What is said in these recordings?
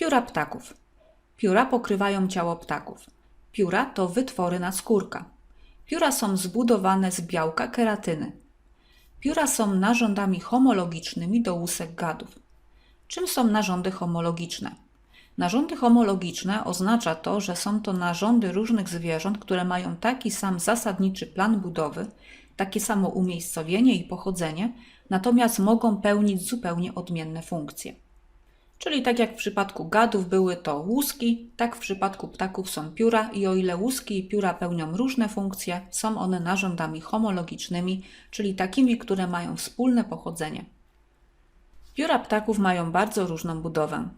Pióra ptaków. Pióra pokrywają ciało ptaków. Pióra to wytwory naskórka. Pióra są zbudowane z białka keratyny. Pióra są narządami homologicznymi do łusek gadów. Czym są narządy homologiczne? Narządy homologiczne oznacza to, że są to narządy różnych zwierząt, które mają taki sam zasadniczy plan budowy, takie samo umiejscowienie i pochodzenie, natomiast mogą pełnić zupełnie odmienne funkcje. Czyli tak jak w przypadku gadów były to łuski, tak w przypadku ptaków są pióra i o ile łuski i pióra pełnią różne funkcje, są one narządami homologicznymi, czyli takimi, które mają wspólne pochodzenie. Pióra ptaków mają bardzo różną budowę.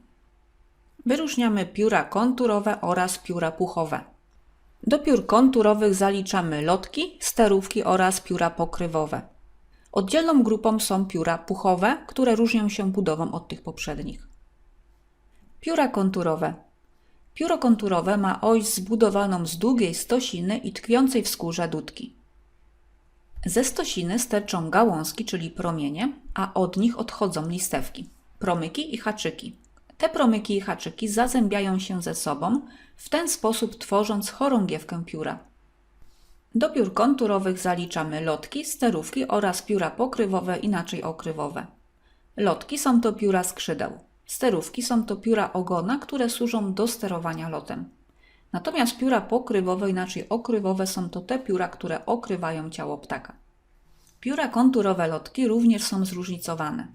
Wyróżniamy pióra konturowe oraz pióra puchowe. Do piór konturowych zaliczamy lotki, sterówki oraz pióra pokrywowe. Oddzielną grupą są pióra puchowe, które różnią się budową od tych poprzednich. Pióra konturowe. Pióro konturowe ma oś zbudowaną z długiej stosiny i tkwiącej w skórze dudki. Ze stosiny sterczą gałązki, czyli promienie, a od nich odchodzą listewki, promyki i haczyki. Te promyki i haczyki zazębiają się ze sobą, w ten sposób tworząc chorągiewkę pióra. Do piór konturowych zaliczamy lotki, sterówki oraz pióra pokrywowe, inaczej okrywowe. Lotki są to pióra skrzydeł. Sterówki są to pióra ogona, które służą do sterowania lotem. Natomiast pióra pokrywowe, inaczej okrywowe, są to te pióra, które okrywają ciało ptaka. Pióra konturowe lotki również są zróżnicowane.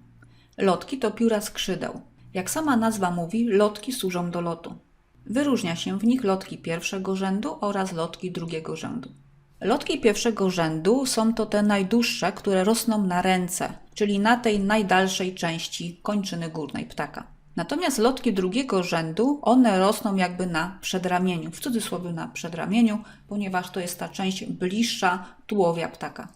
Lotki to pióra skrzydeł. Jak sama nazwa mówi, lotki służą do lotu. Wyróżnia się w nich lotki pierwszego rzędu oraz lotki drugiego rzędu. Lotki pierwszego rzędu są to te najdłuższe, które rosną na ręce, czyli na tej najdalszej części kończyny górnej ptaka. Natomiast lotki drugiego rzędu, one rosną jakby na przedramieniu, w cudzysłowie na przedramieniu, ponieważ to jest ta część bliższa tułowia ptaka.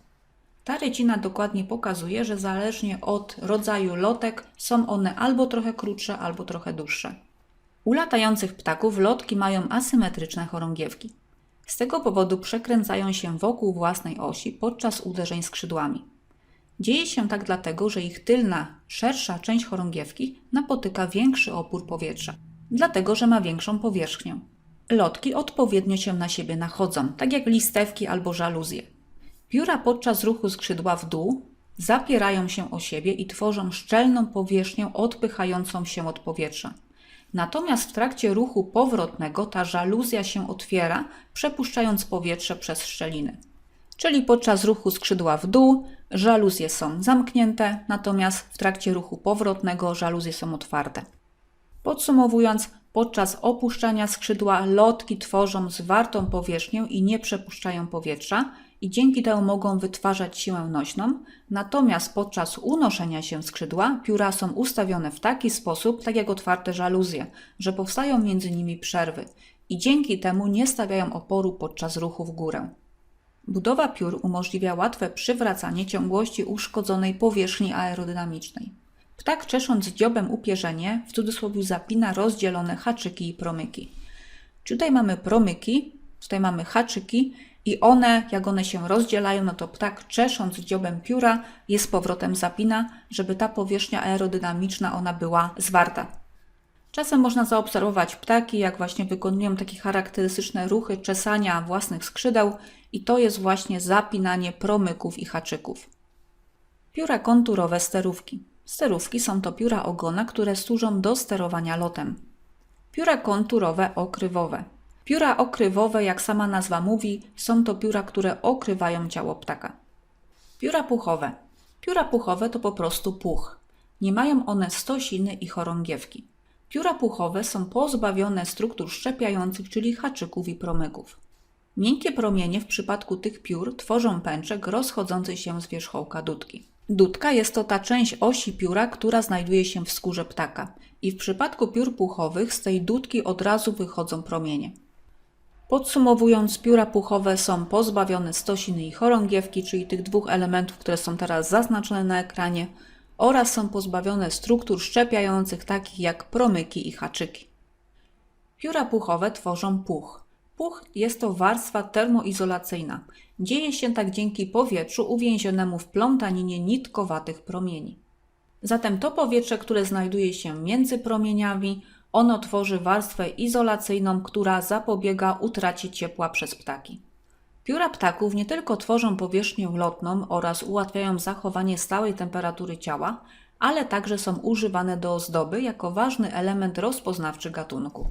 Ta rycina dokładnie pokazuje, że zależnie od rodzaju lotek są one albo trochę krótsze, albo trochę dłuższe. U latających ptaków lotki mają asymetryczne chorągiewki. Z tego powodu przekręcają się wokół własnej osi podczas uderzeń skrzydłami. Dzieje się tak dlatego, że ich tylna, szersza część chorągiewki napotyka większy opór powietrza, dlatego że ma większą powierzchnię. Lotki odpowiednio się na siebie nachodzą, tak jak listewki albo żaluzje. Pióra podczas ruchu skrzydła w dół zapierają się o siebie i tworzą szczelną powierzchnię odpychającą się od powietrza. Natomiast w trakcie ruchu powrotnego ta żaluzja się otwiera, przepuszczając powietrze przez szczeliny. Czyli podczas ruchu skrzydła w dół żaluzje są zamknięte, natomiast w trakcie ruchu powrotnego żaluzje są otwarte. Podsumowując, podczas opuszczania skrzydła lotki tworzą zwartą powierzchnię i nie przepuszczają powietrza i dzięki temu mogą wytwarzać siłę nośną, natomiast podczas unoszenia się skrzydła pióra są ustawione w taki sposób, tak jak otwarte żaluzje, że powstają między nimi przerwy i dzięki temu nie stawiają oporu podczas ruchu w górę. Budowa piór umożliwia łatwe przywracanie ciągłości uszkodzonej powierzchni aerodynamicznej. Ptak czesząc dziobem upierzenie, w cudzysłowie zapina rozdzielone haczyki i promyki. Tutaj mamy promyki, tutaj mamy haczyki i one, jak one się rozdzielają, no to ptak czesząc dziobem pióra je z powrotem zapina, żeby ta powierzchnia aerodynamiczna ona była zwarta. Czasem można zaobserwować ptaki, jak właśnie wykonują takie charakterystyczne ruchy czesania własnych skrzydeł i to jest właśnie zapinanie promyków i haczyków. Pióra konturowe sterówki. Sterówki są to pióra ogona, które służą do sterowania lotem. Pióra konturowe okrywowe. Pióra okrywowe, jak sama nazwa mówi, są to pióra, które okrywają ciało ptaka. Pióra puchowe. Pióra puchowe to po prostu puch. Nie mają one stosiny i chorągiewki. Pióra puchowe są pozbawione struktur szczepiających, czyli haczyków i promyków. Miękkie promienie w przypadku tych piór tworzą pęczek rozchodzący się z wierzchołka dudki. Dudka jest to ta część osi pióra, która znajduje się w skórze ptaka i w przypadku piór puchowych z tej dudki od razu wychodzą promienie. Podsumowując, pióra puchowe są pozbawione stosiny i chorągiewki, czyli tych dwóch elementów, które są teraz zaznaczone na ekranie, oraz są pozbawione struktur szczepiających takich jak promyki i haczyki. Pióra puchowe tworzą puch. Puch jest to warstwa termoizolacyjna. Dzieje się tak dzięki powietrzu uwięzionemu w plątaninie nitkowatych promieni. Zatem to powietrze, które znajduje się między promieniami, Ono tworzy warstwę izolacyjną, która zapobiega utracie ciepła przez ptaki. Pióra ptaków nie tylko tworzą powierzchnię lotną oraz ułatwiają zachowanie stałej temperatury ciała, ale także są używane do ozdoby jako ważny element rozpoznawczy gatunku.